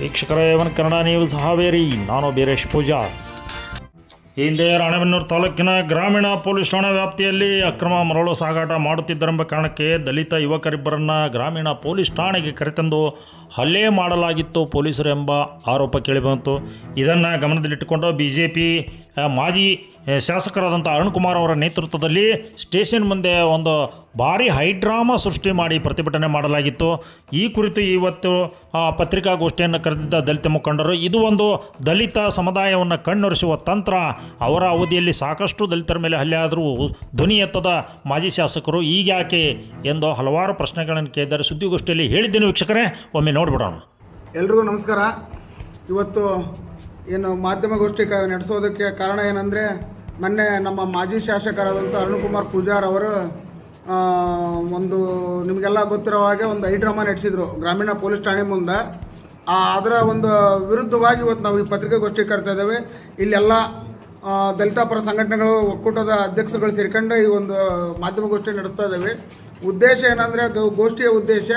ವೀಕ್ಷಕರೇ, ಇವನ್ ಕನ್ನಡ ನ್ಯೂಸ್ ಹಾವೇರಿ ನಾನು ಬೀರೇಶ್ ಪೂಜಾರ್ ಈ ಹಿಂದೆ ರಾಣೆಬೆನ್ನೂರು ತಾಲೂಕಿನ ಗ್ರಾಮೀಣ ಪೊಲೀಸ್ ಠಾಣಾ ವ್ಯಾಪ್ತಿಯಲ್ಲಿ ಅಕ್ರಮ ಮರಳು ಸಾಗಾಟ ಮಾಡುತ್ತಿದ್ದರೆಂಬ ಕಾರಣಕ್ಕೆ ದಲಿತ ಯುವಕರಿಬ್ಬರನ್ನು ಗ್ರಾಮೀಣ ಪೊಲೀಸ್ ಠಾಣೆಗೆ ಕರೆತಂದು ಹಲ್ಲೆ ಮಾಡಲಾಗಿತ್ತು ಪೊಲೀಸರು ಎಂಬ ಆರೋಪ ಕೇಳಿಬಂತು. ಇದನ್ನು ಗಮನದಲ್ಲಿಟ್ಟುಕೊಂಡು ಬಿ ಜೆ ಪಿ ಮಾಜಿ ಶಾಸಕರಾದಂಥ ಅರುಣ್ ಕುಮಾರ್ ಅವರ ನೇತೃತ್ವದಲ್ಲಿ ಸ್ಟೇಷನ್ ಮುಂದೆ ಒಂದು ಭಾರಿ ಹೈಡ್ರಾಮಾ ಸೃಷ್ಟಿ ಮಾಡಿ ಪ್ರತಿಭಟನೆ ಮಾಡಲಾಗಿತ್ತು. ಈ ಕುರಿತು ಇವತ್ತು ಪತ್ರಿಕಾಗೋಷ್ಠಿಯನ್ನು ಕರೆದಿದ್ದ ದಲಿತ ಮುಖಂಡರು, ಇದು ಒಂದು ದಲಿತ ಸಮುದಾಯವನ್ನು ಕಣ್ಣೊರೆಸುವ ತಂತ್ರ. ಅವರ ಅವಧಿಯಲ್ಲಿ ಸಾಕಷ್ಟು ದಲಿತರ ಮೇಲೆ ಹಲ್ಲೆ ಆದರೂ ಧ್ವನಿ ಎತ್ತದ ಮಾಜಿ ಶಾಸಕರು ಈಗ ಯಾಕೆ ಎಂದು ಹಲವಾರು ಪ್ರಶ್ನೆಗಳನ್ನು ಕೇಳಿದ್ದಾರೆ. ಸುದ್ದಿಗೋಷ್ಠಿಯಲ್ಲಿ ಹೇಳಿದ್ದೇನೆ ವೀಕ್ಷಕರೇ, ಒಮ್ಮೆ ನೋಡಿಬಿಡೋಣ. ಎಲ್ರಿಗೂ ನಮಸ್ಕಾರ. ಇವತ್ತು ಏನು ಮಾಧ್ಯಮಗೋಷ್ಠಿ ಕ ನಡೆಸೋದಕ್ಕೆ ಕಾರಣ ಏನಂದರೆ ಮೊನ್ನೆ ನಮ್ಮ ಮಾಜಿ ಶಾಸಕರಾದಂಥ ಅರುಣಕುಮಾರ್ ಪೂಜಾರ್ ಅವರು ಒಂದು ನಿಮಗೆಲ್ಲ ಗೊತ್ತಿರೋ ಹಾಗೆ ಒಂದು ಐಡ್ರಾಮಾ ನಡೆಸಿದರು ಗ್ರಾಮೀಣ ಪೊಲೀಸ್ ಠಾಣೆ ಮುಂದೆ. ಆ, ಅದರ ಒಂದು ವಿರುದ್ಧವಾಗಿ ಇವತ್ತು ನಾವು ಈ ಪತ್ರಿಕಾಗೋಷ್ಠಿ ಕರ್ತಾ ಇದ್ದೇವೆ. ಇಲ್ಲೆಲ್ಲ ದಲಿತ ಪರ ಸಂಘಟನೆಗಳು ಒಕ್ಕೂಟದ ಅಧ್ಯಕ್ಷರುಗಳು ಸೇರ್ಕೊಂಡು ಈ ಒಂದು ಮಾಧ್ಯಮಗೋಷ್ಠಿ ನಡೆಸ್ತಾ ಇದ್ದೇವೆ. ಉದ್ದೇಶ ಏನಂದರೆ ಗೋಷ್ಠಿಯ ಉದ್ದೇಶ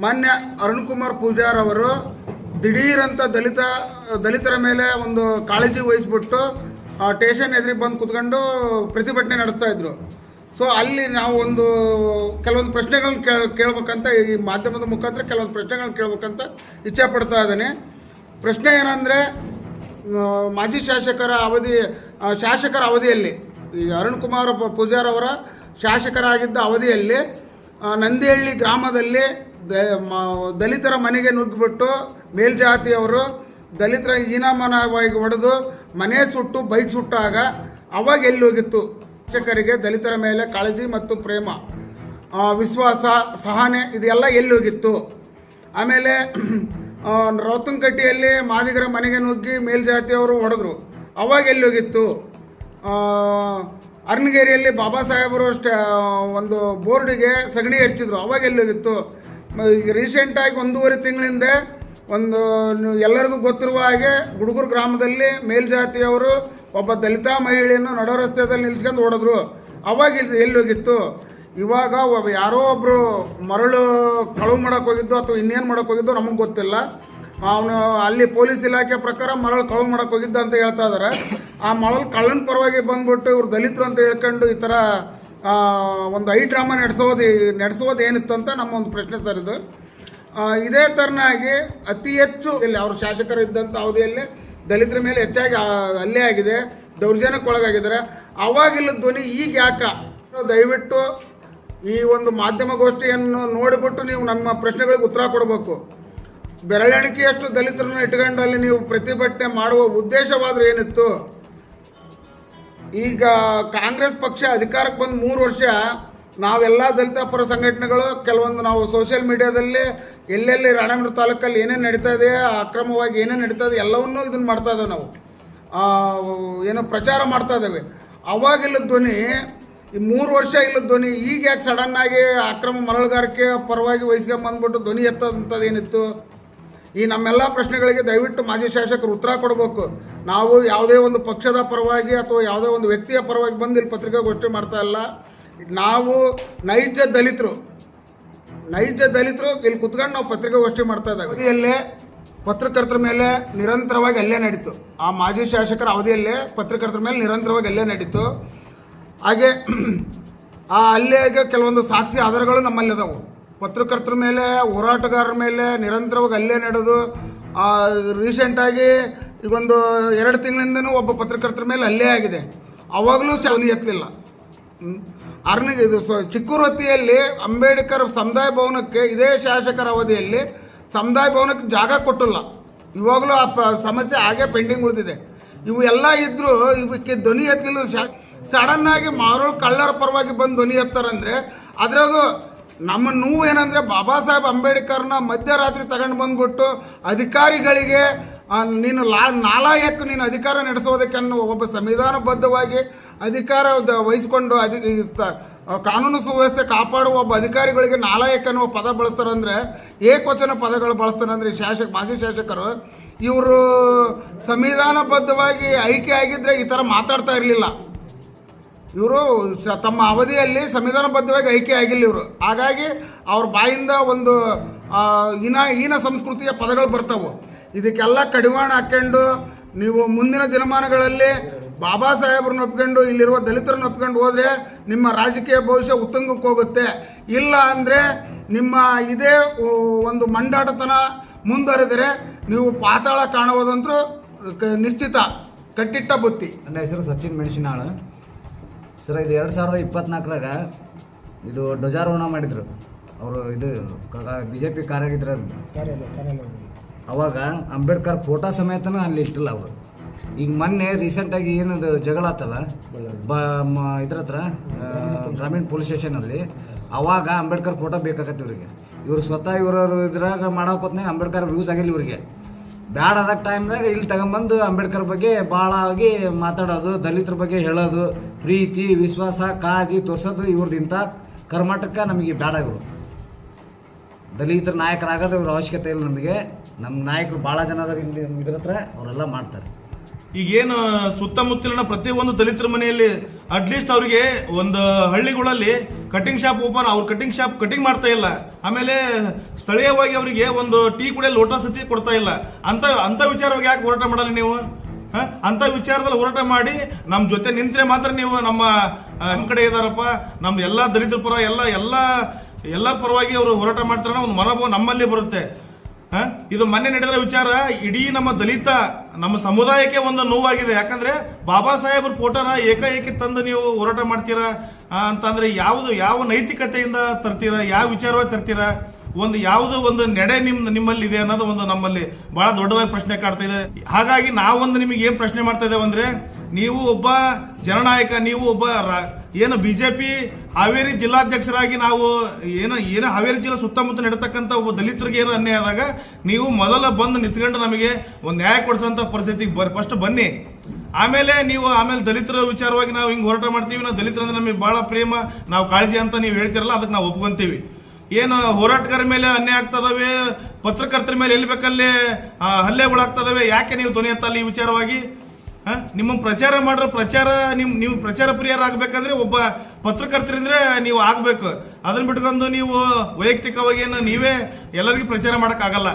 ಮಾನ್ಯ ಅರುಣ್ ಕುಮಾರ್ ಪೂಜಾರ್ ಅವರು ದಿಢೀರಂತ ದಲಿತ, ದಲಿತರ ಮೇಲೆ ಒಂದು ಕಾಳಜಿ ವಹಿಸ್ಬಿಟ್ಟು ಟೇಷನ್ ಎದುರಿಗೆ ಬಂದು ಕುತ್ಕೊಂಡು ಪ್ರತಿಭಟನೆ ನಡೆಸ್ತಾ ಇದ್ರು. ಸೊ ಅಲ್ಲಿ ನಾವು ಒಂದು, ಕೆಲವೊಂದು ಪ್ರಶ್ನೆಗಳನ್ನ ಕೇಳ, ಕೇಳ್ಬೇಕಂತ ಈ ಮಾಧ್ಯಮದ ಮುಖಾಂತರ ಕೆಲವೊಂದು ಪ್ರಶ್ನೆಗಳನ್ನ ಕೇಳ್ಬೇಕಂತ ಇಚ್ಛೆ ಪಡ್ತಾ ಇದ್ದೇನೆ. ಪ್ರಶ್ನೆ ಏನಂದರೆ ಮಾಜಿ ಶಾಸಕರ ಅವಧಿ ಶಾಸಕರ ಅವಧಿಯಲ್ಲಿ, ಈ ಅರುಣ್ ಕುಮಾರ್ ಪೂಜಾರವರ ಶಾಸಕರಾಗಿದ್ದ ಅವಧಿಯಲ್ಲಿ ನಂದಿಹಳ್ಳಿ ಗ್ರಾಮದಲ್ಲಿ ದಲಿತರ ಮನೆಗೆ ನುಗ್ಗಿಬಿಟ್ಟು ಮೇಲ್ಜಾತಿಯವರು ದಲಿತರ ಹೀನಮಾನವಾಗಿ ಹೊಡೆದು ಮನೆ ಸುಟ್ಟು, ಬೈಕ್ ಸುಟ್ಟಾಗ ಅವಾಗ ಎಲ್ಲಿ ಹೋಗಿತ್ತು? ಶಿಕ್ಷಕರಿಗೆ ದಲಿತರ ಮೇಲೆ ಕಾಳಜಿ ಮತ್ತು ಪ್ರೇಮ ವಿಶ್ವಾಸ, ಸಹನೆ ಇದೆಲ್ಲ ಎಲ್ಲಿ ಹೋಗಿತ್ತು? ಆಮೇಲೆ ರೌತಂಕಟ್ಟಿಯಲ್ಲಿ ಮಾದಿಗರ ಮನೆಗೆ ನುಗ್ಗಿ ಮೇಲ್ಜಾತಿಯವರು ಹೊಡೆದ್ರು. ಅವಾಗ ಎಲ್ಲಿ ಹೋಗಿತ್ತು? ಅರ್ನಗೇರಿಯಲ್ಲಿ ಬಾಬಾ ಸಾಹೇಬರು ಸ್ಟೇ ಒಂದು ಬೋರ್ಡಿಗೆ ಸಗಣಿ ಹಚ್ಚಿದ್ರು ಅವಾಗ ಎಲ್ಲಿ ಹೋಗಿತ್ತು? ರೀಸೆಂಟಾಗಿ ಒಂದೂವರೆ ತಿಂಗಳಿಂದ ಒಂದು ಎಲ್ಲರಿಗೂ ಗೊತ್ತಿರುವ ಹಾಗೆ ಗುಡುಗುರು ಗ್ರಾಮದಲ್ಲಿ ಮೇಲ್ಜಾತಿಯವರು ಒಬ್ಬ ದಲಿತ ಮಹಿಳೆಯನ್ನು ನಡೋ ರಸ್ತೆಯಲ್ಲಿ ನಿಲ್ಸ್ಕೊಂಡು ಓಡಿದ್ರು. ಅವಾಗ ಇಲ್ಲಿ ಎಲ್ಲಿ ಹೋಗಿತ್ತು ಇವಾಗ ಒಬ್ಬ ಯಾರೋ ಒಬ್ಬರು ಮರಳು ಕಳುವು ಮಾಡೋಕ್ಕೆ ಹೋಗಿದ್ದು ಅಥವಾ ಇನ್ನೇನು ಮಾಡೋಕೆ ಹೋಗಿದ್ದು ನಮಗೆ ಗೊತ್ತಿಲ್ಲ. ಅವನು ಅಲ್ಲಿ ಪೊಲೀಸ್ ಇಲಾಖೆ ಪ್ರಕಾರ ಮರಳು ಕಳುವು ಮಾಡಕ್ಕೆ ಹೋಗಿದ್ದ ಅಂತ ಹೇಳ್ತಾ ಇದ್ದಾರೆ ಆ ಮರಳು ಕಳ್ಳನ ಪರವಾಗಿ ಬಂದ್ಬಿಟ್ಟು ಇವ್ರು ದಲಿತರು ಅಂತ ಹೇಳ್ಕೊಂಡು ಈ ಥರ ಒಂದು ಐ ಡ್ರಾಮಾ ನಡೆಸೋದು ನಡೆಸೋದು ಏನಿತ್ತು ಅಂತ ನಮ್ಮ ಒಂದು ಪ್ರಶ್ನೆ ಸರ್ ಇದು. ಇದೇ ತರನಾಗಿ ಅತಿ ಹೆಚ್ಚು ಇಲ್ಲಿ ಅವ್ರ ಶಾಸಕರು ಇದ್ದಂಥ ಅವಧಿಯಲ್ಲಿ ದಲಿತರ ಮೇಲೆ ಹೆಚ್ಚಾಗಿ ಅಲ್ಲೇ ಆಗಿದೆ, ದೌರ್ಜನ್ಯಕ್ಕೆ ಒಳಗಾಗಿದ್ದಾರೆ. ಅವಾಗಿಲ್ಲ ಧ್ವನಿ ಈಗ ಯಾಕ? ದಯವಿಟ್ಟು ಈ ಒಂದು ಮಾಧ್ಯಮಗೋಷ್ಠಿಯನ್ನು ನೋಡಿಬಿಟ್ಟು ನೀವು ನಮ್ಮ ಪ್ರಶ್ನೆಗಳಿಗೆ ಉತ್ತರ ಕೊಡಬೇಕು. ಬೆರಳೆಣಿಕೆಯಷ್ಟು ದಲಿತರನ್ನು ಇಟ್ಕೊಂಡು ಅಲ್ಲಿ ನೀವು ಪ್ರತಿಭಟನೆ ಮಾಡುವ ಉದ್ದೇಶವಾದ್ರೆ ಏನಿತ್ತು? ಈಗ ಕಾಂಗ್ರೆಸ್ ಪಕ್ಷ ಅಧಿಕಾರಕ್ಕೆ ಬಂದು ಮೂರು ವರ್ಷ ನಾವೆಲ್ಲ ದಲಿತ ಪರ ಸಂಘಟನೆಗಳು, ಕೆಲವೊಂದು ನಾವು ಸೋಷಿಯಲ್ ಮೀಡಿಯಾದಲ್ಲಿ ಎಲ್ಲೆಲ್ಲಿ ರಾಣೇಬೆನ್ನೂರು ತಾಲೂಕಲ್ಲಿ ಏನೇನು ನಡೀತಾ ಇದೆ, ಅಕ್ರಮವಾಗಿ ಏನೇನು ನಡೀತಾ ಇದೆ, ಎಲ್ಲವನ್ನೂ ಇದನ್ನು ಮಾಡ್ತಾ ಇದ್ದೇವೆ ನಾವು. ಏನೋ ಪ್ರಚಾರ ಮಾಡ್ತಾ ಇದ್ದೇವೆ ಅವಾಗಿಲ್ಲ ಧ್ವನಿ, ಈ ಮೂರು ವರ್ಷ ಇಲ್ಲ ಧ್ವನಿ, ಈಗ ಯಾಕೆ ಸಡನ್ನಾಗಿ ಅಕ್ರಮ ಮರಳುಗಾರಿಕೆ ಪರವಾಗಿ ವಹಿಸ್ಕೊಂಬಂದ್ಬಿಟ್ಟು ಧ್ವನಿ ಎತ್ತದಂಥದ್ದು ಏನಿತ್ತು? ಈ ನಮ್ಮೆಲ್ಲ ಪ್ರಶ್ನೆಗಳಿಗೆ ದಯವಿಟ್ಟು ಮಾಜಿ ಶಾಸಕರು ಉತ್ತರ ಕೊಡಬೇಕು. ನಾವು ಯಾವುದೇ ಒಂದು ಪಕ್ಷದ ಪರವಾಗಿ ಅಥವಾ ಯಾವುದೇ ಒಂದು ವ್ಯಕ್ತಿಯ ಪರವಾಗಿ ಬಂದು ಇಲ್ಲಿ ಪತ್ರಿಕಾಗೋಷ್ಠಿ ಮಾಡ್ತಾ ಇಲ್ಲ. ನಾವು ನೈಜ ದಲಿತರು ನೈಜ ದಲಿತರು ಇಲ್ಲಿ ಕುತ್ಕೊಂಡು ನಾವು ಪತ್ರಿಕಾಗೋಷ್ಠಿ ಮಾಡ್ತಾ ಇದ್ದಾಗ ಅವಧಿಯಲ್ಲೇ ಪತ್ರಕರ್ತರ ಮೇಲೆ ನಿರಂತರವಾಗಿ ಅಲ್ಲೇ ನಡೀತು. ಆ ಮಾಜಿ ಶಾಸಕರ ಅವಧಿಯಲ್ಲೇ ಪತ್ರಕರ್ತರ ಮೇಲೆ ನಿರಂತರವಾಗಿ ಅಲ್ಲೇ ನಡೀತು. ಹಾಗೆ ಆ ಅಲ್ಲೇಗೆ ಕೆಲವೊಂದು ಸಾಕ್ಷಿ ಆಧಾರಗಳು ನಮ್ಮಲ್ಲಿ ಅದಾವು ಪತ್ರಕರ್ತರ ಮೇಲೆ, ಹೋರಾಟಗಾರರ ಮೇಲೆ ನಿರಂತರವಾಗಿ ಅಲ್ಲೇ ನಡೆದು ರೀಸೆಂಟಾಗಿ ಈಗೊಂದು ಎರಡು ತಿಂಗಳಿಂದನೂ ಒಬ್ಬ ಪತ್ರಕರ್ತರ ಮೇಲೆ ಅಲ್ಲೇ ಆಗಿದೆ. ಅವಾಗಲೂ ಚವನಿ ಎತ್ತಲಿಲ್ಲ. ಅರ್ನಿಗೆ ಇದು. ಸ್ವ ಚಿಕ್ಕೂರು ಹೊತ್ತಿಯಲ್ಲಿ ಅಂಬೇಡ್ಕರ್ ಸಮುದಾಯ ಭವನಕ್ಕೆ ಇದೇ ಶಾಸಕರ ಅವಧಿಯಲ್ಲಿ ಸಮುದಾಯ ಭವನಕ್ಕೆ ಜಾಗ ಕೊಟ್ಟಿಲ್ಲ. ಇವಾಗಲೂ ಆ ಸಮಸ್ಯೆ ಹಾಗೆ ಪೆಂಡಿಂಗ್ ಉಳಿದಿದೆ. ಇವು ಎಲ್ಲ ಇದ್ದರೂ ಇವಕ್ಕೆ ಧ್ವನಿ ಎತ್ತಲಿಲ್ಲ. ಸಡನ್ ಸಡನ್ನಾಗಿ ಮಾರೋಳು ಕಳ್ಳರ ಪರವಾಗಿ ಬಂದು ಧ್ವನಿ ಎತ್ತಾರಂದರೆ ಅದ್ರಾಗೂ ನಮ್ಮ ನೋವು ಏನಂದರೆ ಬಾಬಾ ಸಾಹೇಬ್ ಅಂಬೇಡ್ಕರ್ನ ಮಧ್ಯರಾತ್ರಿ ತಗೊಂಡು ಬಂದ್ಬಿಟ್ಟು ಅಧಿಕಾರಿಗಳಿಗೆ ನೀನು ಲಾ ನಾಲಾಯಕ್ಕೆ ನೀನು ಅಧಿಕಾರ ನಡೆಸೋದಕ್ಕೆ ಒಬ್ಬ ಸಂವಿಧಾನಬದ್ಧವಾಗಿ ಅಧಿಕಾರ ವಹಿಸಿಕೊಂಡು ಆ, ಕಾನೂನು ಸುವ್ಯವಸ್ಥೆ ಕಾಪಾಡುವ ಒಬ್ಬ ಅಧಿಕಾರಿಗಳಿಗೆ ನಾಲಾಯಕ ಅನ್ನುವ ಪದ ಬಳಸ್ತಾರಂದ್ರೆ ಏಕವಚನ ಪದಗಳು ಬಳಸ್ತಾರಂದ್ರೆ ಅಂದರೆ ಶಾಸಕ ಮಾಜಿ ಶಾಸಕರು ಇವರು ಸಂವಿಧಾನಬದ್ಧವಾಗಿ ಆಯ್ಕೆ ಆಗಿದ್ರೆ ಈ ಥರ ಮಾತಾಡ್ತಾ ಇರಲಿಲ್ಲ. ಇವರು ತಮ್ಮ ಅವಧಿಯಲ್ಲಿ ಸಂವಿಧಾನಬದ್ಧವಾಗಿ ಆಯ್ಕೆ ಆಗಿಲ್ಲ ಇವರು. ಹಾಗಾಗಿ ಅವ್ರ ಬಾಯಿಂದ ಒಂದು ಹೀನ ಹೀನ ಸಂಸ್ಕೃತಿಯ ಪದಗಳು ಬರ್ತಾವೆ. ಇದಕ್ಕೆಲ್ಲ ಕಡಿವಾಣ ಹಾಕ್ಕೊಂಡು ನೀವು ಮುಂದಿನ ದಿನಮಾನಗಳಲ್ಲಿ ಬಾಬಾ ಸಾಹೇಬ್ರನ್ನ ಒಪ್ಕೊಂಡು ಇಲ್ಲಿರುವ ದಲಿತರನ್ನ ಒಪ್ಕೊಂಡು ಹೋದರೆ ನಿಮ್ಮ ರಾಜಕೀಯ ಭವಿಷ್ಯ ಉತ್ತುಂಗಕ್ಕೆ ಹೋಗುತ್ತೆ. ಇಲ್ಲ ಅಂದರೆ ನಿಮ್ಮ ಇದೇ ಒಂದು ಮಂಡಾಟತನ ಮುಂದುವರೆದರೆ ನೀವು ಪಾತಾಳ ಕಾಣುವುದಂತೂ ಕ- ನಿಶ್ಚಿತ ಕಟ್ಟಿಟ್ಟ ಬುತ್ತಿ. ನನ್ನ ಹೆಸರು ಸಚಿನ್ ಮೆಣಸಿನಾಳ. ಸರ್ ಇದು ಎರಡು ಸಾವಿರದ ಇಪ್ಪತ್ನಾಲ್ಕರಾಗ ಇದು ಧ್ವಜಾರೋಹಣ ಮಾಡಿದರು. ಅವರು ಇದು ಬಿ ಜೆ ಪಿ ಕಾರ್ಯಾಗಿದ್ರ ಅವಾಗ ಅಂಬೇಡ್ಕರ್ ಫೋಟೋ ಸಮೇತನೂ ಅಲ್ಲಿ ಇಟ್ಟಿಲ್ಲ ಅವರು. ಈಗ ಮೊನ್ನೆ ರೀಸೆಂಟಾಗಿ ಏನದು ಜಗಳ ಆತಲ್ಲ? ಬ ಮ- ಇದ್ರ ಹತ್ರ ಗ್ರಾಮೀಣ ಪೊಲೀಸ್ ಸ್ಟೇಷನಲ್ಲಿ ಅವಾಗ ಅಂಬೇಡ್ಕರ್ ಫೋಟೋ ಬೇಕಾಗತ್ತೆ ಇವರಿಗೆ. ಇವರು ಸ್ವತಃ ಇವರು ಇದ್ರಾಗ ಮಾಡೋಕೊತ್ನಾಗ ಅಂಬೇಡ್ಕರ್ ಯೂಸ್ ಆಗಿಲ್ಲ ಇವರಿಗೆ. ಬ್ಯಾಡ ಆದ ಟೈಮ್ದಾಗ ಇಲ್ಲಿ ತಗೊಂಬಂದು ಅಂಬೇಡ್ಕರ್ ಬಗ್ಗೆ ಭಾಳ ಆಗಿ ಮಾತಾಡೋದು ದಲಿತರ ಬಗ್ಗೆ ಹೇಳೋದು ಪ್ರೀತಿ ವಿಶ್ವಾಸ ಕಾಳಜಿ ತೋರಿಸೋದು ಇವ್ರದ್ದು ಇಂಥ ಕರ್ನಾಟಕ ನಮಗೆ ಬೇಡ ಇವರು ದಲಿತರ ನಾಯಕರಾಗೋದು ಇವ್ರ ಅವಶ್ಯಕತೆ ಇಲ್ಲ ನಮಗೆ. ನಮ್ಮ ನಾಯಕರು ಭಾಳ ಜನ ಅದಾರ ಇಲ್ಲಿ ಇದ್ರ ಹತ್ರ, ಅವರೆಲ್ಲ ಮಾಡ್ತಾರೆ. ಈಗೇನು ಸುತ್ತಮುತ್ತಲಿನ ಪ್ರತಿಯೊಂದು ದಲಿತರ ಮನೆಯಲ್ಲಿ ಅಟ್ಲೀಸ್ಟ್ ಅವರಿಗೆ ಒಂದು ಹಳ್ಳಿಗಳಲ್ಲಿ ಕಟಿಂಗ್ ಶಾಪ್ ಓಪನ್ ಅವ್ರ ಕಟಿಂಗ್ ಶಾಪ್ ಕಟಿಂಗ್ ಮಾಡ್ತಾ ಇಲ್ಲ. ಆಮೇಲೆ ಸ್ಥಳೀಯವಾಗಿ ಅವರಿಗೆ ಒಂದು ಟೀ ಕುಡಿಯ ಲೋಟ ಸತಿ ಕೊಡ್ತಾ ಇಲ್ಲ. ಅಂತ ಅಂತ ವಿಚಾರವಾಗಿ ಯಾಕೆ ಹೋರಾಟ ಮಾಡಲ್ಲ ನೀವು? ಅಂತ ವಿಚಾರದಲ್ಲಿ ಹೋರಾಟ ಮಾಡಿ ನಮ್ಮ ಜೊತೆ ನಿಂತರೆ ಮಾತ್ರ ನೀವು ನಮ್ಮ ಕಡೆ ಇದಾರಪ್ಪ. ನಮ್ಮ ಎಲ್ಲ ದಲಿತರ ಪರ ಎಲ್ಲ ಎಲ್ಲ, ಎಲ್ಲರ ಪರವಾಗಿ ಅವರು ಹೋರಾಟ ಮಾಡ್ತಾರೆ ಒಂದು ಮನೋಭಾವ ನಮ್ಮಲ್ಲಿ ಬರುತ್ತೆ? ಇದು ಮೊನ್ನೆ ನಡೆದ ವಿಚಾರ, ಇಡೀ ನಮ್ಮ ದಲಿತ, ನಮ್ಮ ಸಮುದಾಯಕ್ಕೆ ಒಂದು ನೋವಾಗಿದೆ. ಯಾಕಂದ್ರೆ ಬಾಬಾ ಸಾಹೇಬ್ರ ಫೋಟೋನ ಏಕಾಏಕಿ ತಂದು ನೀವು ಹೋರಾಟ ಮಾಡ್ತೀರಾ? ಅಂತಂದ್ರೆ ಯಾವುದು, ಯಾವ ನೈತಿಕತೆಯಿಂದ ತರ್ತೀರಾ? ಯಾವ ವಿಚಾರವಾಗಿ ತರ್ತೀರಾ? ಒಂದು ಯಾವುದು ಒಂದು ನೆಡೆ ನಿಮ್ ನಿಮ್ಮಲ್ಲಿ ಇದೆ ಅನ್ನೋದು ಒಂದು ನಮ್ಮಲ್ಲಿ ಬಹಳ ದೊಡ್ಡದಾಗಿ ಪ್ರಶ್ನೆ ಕಾಡ್ತಾ ಇದೆ. ಹಾಗಾಗಿ ನಾವೊಂದು ನಿಮಗೆ ಏನು ಪ್ರಶ್ನೆ ಮಾಡ್ತಾ ಇದ್ದೇವೆ ನೀವು ಒಬ್ಬ ಜನನಾಯಕ, ನೀವು ಒಬ್ಬ ಏನು ಬಿಜೆಪಿ ಹಾವೇರಿ ಜಿಲ್ಲಾಧ್ಯಕ್ಷರಾಗಿ ನಾವು ಏನೋ ಏನೋ ಹಾವೇರಿ ಜಿಲ್ಲೆ ಸುತ್ತಮುತ್ತ ನಡೀತಕ್ಕಂಥ ಒಬ್ಬ ದಲಿತರಿಗೆ ಏನೋ ಅನ್ಯಾಯ ಆದಾಗ ನೀವು ಮೊದಲ ಬಂದು ನಿಂತ್ಕೊಂಡು ನಮಗೆ ಒಂದು ನ್ಯಾಯ ಕೊಡಿಸುವಂತ ಪರಿಸ್ಥಿತಿಗೆ ಬರ್ ಫಸ್ಟ್ ಬನ್ನಿ. ಆಮೇಲೆ ನೀವು, ಆಮೇಲೆ ದಲಿತರ ವಿಚಾರವಾಗಿ ನಾವು ಹಿಂಗೆ ಹೋರಾಟ ಮಾಡ್ತೀವಿ. ನಾವು ದಲಿತರಂದ್ರೆ ನಮಗೆ ಬಹಳ ಪ್ರೇಮ, ನಾವು ಕಾಳಜಿ ಅಂತ ನೀವು ಹೇಳ್ತಿರಲ್ಲ, ಅದಕ್ಕೆ ನಾವು ಒಪ್ಕೊಂತೀವಿ. ಏನು ಹೋರಾಟಗಾರ ಮೇಲೆ ಅನ್ಯಾಯ ಆಗ್ತದವೆ? ಪತ್ರಕರ್ತರ ಮೇಲೆ ಎಲ್ಲಿ ಬೇಕಲ್ಲಿ ಹಲ್ಲೆಗಳು ಹಲ್ಲೆಗಳಾಗ್ತದವೆ ಯಾಕೆ ನೀವು ಧ್ವನಿ ಎತ್ತಲ್ಲ ಈ ವಿಚಾರವಾಗಿ? ನಿಮ್ಮ ಪ್ರಚಾರ ಮಾಡಿರೋ ಪ್ರಚಾರ ನಿಮ್ಮ ನೀವು ಪ್ರಚಾರ ಪ್ರಿಯರಾಗಬೇಕಂದ್ರೆ ಒಬ್ಬ ಪತ್ರಕರ್ತರಿಂದ್ರೆ ನೀವು ಆಗ್ಬೇಕು. ಅದನ್ನ ಬಿಟ್ಕೊಂಡು ನೀವು ವೈಯಕ್ತಿಕವಾಗಿ ಏನು ನೀವೇ ಎಲ್ಲರಿಗೂ ಪ್ರಚಾರ ಆಗಲ್ಲ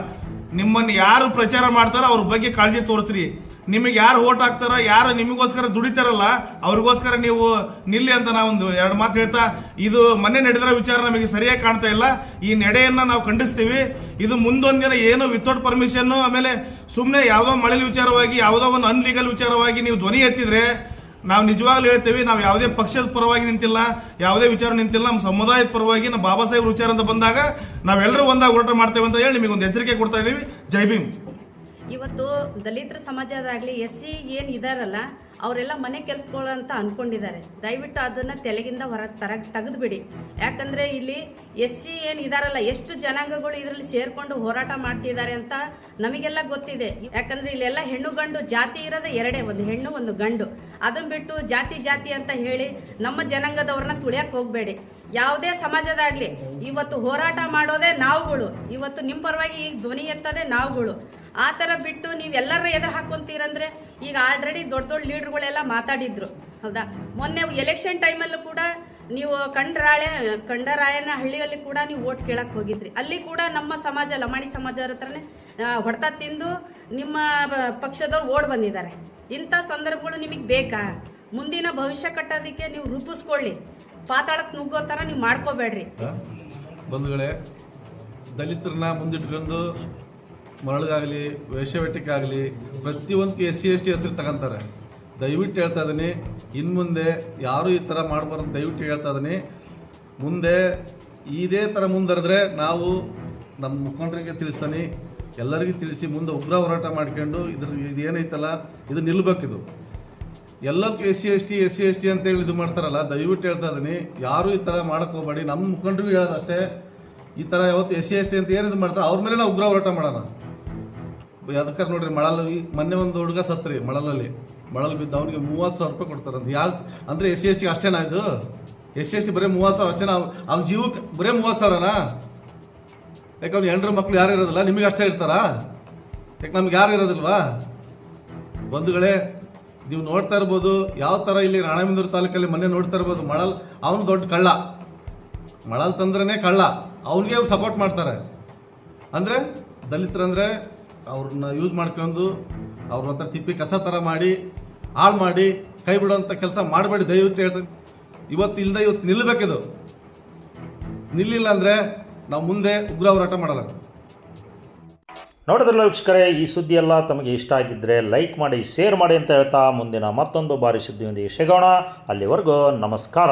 ನಿಮ್ಮನ್ನು ಯಾರು ಪ್ರಚಾರ ಮಾಡ್ತಾರೋ ಅವ್ರ ಬಗ್ಗೆ ಕಾಳಜಿ ತೋರಿಸ್ರಿ. ನಿಮಗೆ ಯಾರು ಓಟ್ ಹಾಕ್ತಾರ, ಯಾರು ನಿಮಗೋಸ್ಕರ ದುಡಿತಾರಲ್ಲ, ಅವ್ರಿಗೋಸ್ಕರ ನೀವು ನಿಲ್ಲಿ ಅಂತ ನಾವೊಂದು ಎರಡು ಮಾತು ಹೇಳ್ತಾ, ಇದು ಮೊನ್ನೆ ನಡೆದಿರೋ ವಿಚಾರ ನಮಗೆ ಸರಿಯಾಗಿ ಕಾಣ್ತಾ ಇಲ್ಲ. ಈ ನಡೆಯನ್ನ ನಾವು ಖಂಡಿಸ್ತೀವಿ. ಇದು ಮುಂದೊಂದು ದಿನ ಏನು ವಿತೌಟ್ ಪರ್ಮಿಷನ್ನು ಆಮೇಲೆ ಸುಮ್ಮನೆ ಯಾವುದೋ ಮಳೆಲಿ ವಿಚಾರವಾಗಿ, ಯಾವುದೋ ಒಂದು ಅನ್ಲೀಗಲ್ ವಿಚಾರವಾಗಿ ನೀವು ಧ್ವನಿ ಎತ್ತಿದ್ರೆ ನಾವು ನಿಜವಾಗ್ಲೂ ಹೇಳ್ತೇವೆ, ನಾವು ಯಾವುದೇ ಪಕ್ಷದ ಪರವಾಗಿ ನಿಂತಿಲ್ಲ, ಯಾವುದೇ ವಿಚಾರ ನಿಂತಿಲ್ಲ, ನಮ್ಮ ಸಮುದಾಯದ ಪರವಾಗಿ ನಮ್ಮ ಬಾಬಾ ಸಾಹೇಬ್ ವಿಚಾರ ಅಂತ ಬಂದಾಗ ನಾವೆಲ್ಲರೂ ಒಂದಾಗ ಹೋರಾಟ ಮಾಡ್ತೇವೆ ಅಂತ ಹೇಳಿ ನಿಮಗೆ ಒಂದು ಎಚ್ಚರಿಕೆ ಕೊಡ್ತಾ ಇದ್ದೀವಿ. ಜೈ ಭೀಮ್. ಇವತ್ತು ದಲಿತರ ಸಮಾಜದಾಗಲಿ ಎಸ್ ಸಿ ಏನು ಇದಾರಲ್ಲ, ಅವರೆಲ್ಲ ಮನೆ ಕೆಲಸಗಳು ಅಂತ ಅಂದ್ಕೊಂಡಿದ್ದಾರೆ ದಯವಿಟ್ಟು ಅದನ್ನು ತೆಲಗಿಂದ ಹೊರ ತರ ತೆಗೆದುಬಿಡಿ. ಯಾಕಂದರೆ ಇಲ್ಲಿ ಎಸ್ ಸಿ ಏನು ಇದಾರಲ್ಲ, ಎಷ್ಟು ಜನಾಂಗಗಳು ಇದರಲ್ಲಿ ಸೇರಿಕೊಂಡು ಹೋರಾಟ ಮಾಡ್ತಿದ್ದಾರೆ ಅಂತ ನಮಗೆಲ್ಲ ಗೊತ್ತಿದೆ. ಯಾಕಂದರೆ ಇಲ್ಲೆಲ್ಲ ಹೆಣ್ಣು ಗಂಡು ಜಾತಿ ಇರೋದೇ ಎರಡೇ, ಒಂದು ಹೆಣ್ಣು, ಒಂದು ಗಂಡು. ಅದನ್ನ ಬಿಟ್ಟು ಜಾತಿ ಜಾತಿ ಅಂತ ಹೇಳಿ ನಮ್ಮ ಜನಾಂಗದವ್ರನ್ನ ತುಳಿಯಕ್ಕೆ ಹೋಗಬೇಡಿ. ಯಾವುದೇ ಸಮಾಜದಾಗಲಿ ಇವತ್ತು ಹೋರಾಟ ಮಾಡೋದೇ ನಾವುಗಳು. ಇವತ್ತು ನಿಮ್ಮ ಪರವಾಗಿ ಈಗ ಧ್ವನಿ ಎತ್ತದೆ ನಾವುಗಳು. ಆ ಥರ ಬಿಟ್ಟು ನೀವೆಲ್ಲರ ಎದುರು ಹಾಕೊಂತೀರಂದ್ರೆ ಈಗ ಆಲ್ರೆಡಿ ದೊಡ್ಡ ದೊಡ್ಡ ಲೀಡ್ರ್ಗಳೆಲ್ಲ ಮಾತಾಡಿದ್ರು. ಹೌದಾ? ಮೊನ್ನೆ ಎಲೆಕ್ಷನ್ ಟೈಮಲ್ಲೂ ಕೂಡ ನೀವು ಕಂಡರಾಳೆ, ಕಂಡರಾಯನ ಹಳ್ಳಿಯಲ್ಲಿ ಕೂಡ ನೀವು ಓಟ್ ಕೇಳಕ್ಕೆ ಹೋಗಿದ್ರಿ. ಅಲ್ಲಿ ಕೂಡ ನಮ್ಮ ಸಮಾಜ, ಲಮಾಣಿ ಸಮಾಜದ ಹತ್ರನೇ ಹೊಡೆತ ತಿಂದು ನಿಮ್ಮ ಪಕ್ಷದವ್ರು ಓಡ್ ಬಂದಿದ್ದಾರೆ. ಇಂಥ ಸಂದರ್ಭಗಳು ನಿಮಗೆ ಬೇಕಾ? ಮುಂದಿನ ಭವಿಷ್ಯ ಕಟ್ಟೋದಕ್ಕೆ ನೀವು ರೂಪಿಸ್ಕೊಳ್ಳಿ. ಪಾತಾಳಕ್ಕೆ ನುಗ್ಗೋ ಥರ ನೀವು ಮಾಡ್ಕೋಬೇಡ್ರಿ. ಬಂಧುಗಳೇ, ದಲಿತರನ್ನ ಮುಂದಿಟ್ಕೊಂಡು ಮರಳಿಗಾಗಲಿ ವೇಷವೆಟ್ಟಕ್ಕಾಗಲಿ ಪ್ರತಿಯೊಂದು ಎಸ್ ಸಿ, ಎಸ್ ಟಿ ಹೆಸರು ತಗೊಂತಾರೆ ದಯವಿಟ್ಟು ಹೇಳ್ತಾ ಇದ್ದೀನಿ ಇನ್ನು ಮುಂದೆ ಯಾರು ಈ ಥರ ಮಾಡಬಾರ್ದು ದಯವಿಟ್ಟು ಹೇಳ್ತಾ ಇದ್ದೀನಿ. ಮುಂದೆ ಇದೇ ಥರ ಮುಂದರೆದ್ರೆ ನಾವು ನಮ್ಮ ಮುಖಂಡರಿಗೆ ತಿಳಿಸ್ತಾನೆ, ಎಲ್ಲರಿಗೂ ತಿಳಿಸಿ ಮುಂದೆ ಉಗ್ರ ಹೋರಾಟ ಮಾಡ್ಕೊಂಡು ಇದ್ರ ಇದು ಏನೈತಲ್ಲ, ಇದು ನಿಲ್ಬೇಕಿದು. ಎಲ್ಲದಕ್ಕೂ S C S T S C S T ಅಂತೇಳಿ ಇದು ಮಾಡ್ತಾರಲ್ಲ, ದಯವಿಟ್ಟು ಹೇಳ್ತಾ ಇದ್ದೀನಿ, ಯಾರು ಈ ಥರ ಮಾಡಕ್ಕೆ ಹೋಗಬೇಡಿ ನಮ್ಮ ಮುಖಂಡರಿಗೂ ಹೇಳೋದಷ್ಟೇ, ಈ ಥರ ಯಾವತ್ತು ಎಸ್ ಸಿ ಎಸ್ ಟಿ ಅಂತ ಏನು ಇದು ಮಾಡ್ತಾರೆ, ಅವ್ರ ಮೇಲೆ ನಾವು ಉಗ್ರ ಹೋರಾಟ ಮಾಡೋಣ. ಅದಕ್ಕೆ ನೋಡ್ರಿ ಮಳಲಲ್ಲಿ ಮೊನ್ನೆ ಒಂದು ಹುಡುಗ ಸತ್ರಿ ಮಳಲಲ್ಲಿ. ಮಳಲ್ ಬಿದ್ದು ಅವನಿಗೆ ಮೂವತ್ತು ಸಾವಿರ ರೂಪಾಯಿ ಕೊಡ್ತಾರಂತ ಯಾವ್ದು ಅಂದರೆ ಎಸ್ ಸಿ ಎಸ್ ಟಿಗೆ ಅಷ್ಟೇನಾ ಇದು? ಎಸ್ ಸಿ ಎಸ್ ಟಿ ಬರೀ ಮೂವತ್ತು ಸಾವಿರ ಅಷ್ಟೇನಾ? ಅವ್ನ ಜೀವಕ್ಕೆ ಬರೀ ಮೂವತ್ತು ಸಾವಿರನಾ? ಯಾಕೆ ಅವ್ನು ಹೆಂಡ್ರ ಮಕ್ಳು ಯಾರು ಇರೋದಿಲ್ಲ? ನಿಮಗೆ ಅಷ್ಟೇ ಇರ್ತಾರಾ? ಯಾಕೆ ನಮ್ಗೆ ಯಾರು ಇರೋದಿಲ್ವಾ? ಬಂಧುಗಳೇ, ನೀವು ನೋಡ್ತಾ ಇರ್ಬೋದು, ಯಾವ ಥರ ಇಲ್ಲಿ ರಾಣೇಬೆನ್ನೂರು ತಾಲೂಕಲ್ಲಿ ಮೊನ್ನೆ ನೋಡ್ತಾ ಇರ್ಬೋದು, ಮಳಲ್ ಅವನು ದೊಡ್ಡ ಕಳ್ಳ. ಮಳಲ್ ತಂದ್ರೇ ಕಳ್ಳ. ಅವನಿಗೆ ಸಪೋರ್ಟ್ ಮಾಡ್ತಾರೆ. ಅಂದರೆ, ದಲಿತರಂದರೆ ಅವ್ರನ್ನ ಯೂಸ್ ಮಾಡ್ಕೊಂಡು ಅವ್ರ ಹತ್ರ ತಿಪ್ಪಿ ಕಸ ಥರ ಮಾಡಿ, ಹಾಳು ಮಾಡಿ, ಕೈ ಬಿಡುವಂಥ ಕೆಲಸ ಮಾಡಬೇಡಿ, ದಯವಿಟ್ಟು ಹೇಳ್ತೀನಿ ಇವತ್ತು ಇಲ್ಲದೆ ಇವತ್ತು ನಿಲ್ಲಬೇಕಿದು ನಿಲ್ಲಿಲ್ಲ ಅಂದರೆ ನಾವು ಮುಂದೆ ಉಗ್ರ ಹೋರಾಟ ಮಾಡಲ್ಲ. ನೋಡಿದ್ರಲ್ಲ ವೀಕ್ಷಕರೇ, ಈ ಸುದ್ದಿ ಎಲ್ಲ ತಮಗೆ ಇಷ್ಟ ಆಗಿದ್ದರೆ ಲೈಕ್ ಮಾಡಿ, ಶೇರ್ ಮಾಡಿ ಅಂತ ಹೇಳ್ತಾ ಮುಂದಿನ ಮತ್ತೊಂದು ಬಾರಿ ಸುದ್ದಿಯೊಂದಿಗೆ ಸಿಗೋಣ. ಅಲ್ಲಿವರೆಗೂ ನಮಸ್ಕಾರ.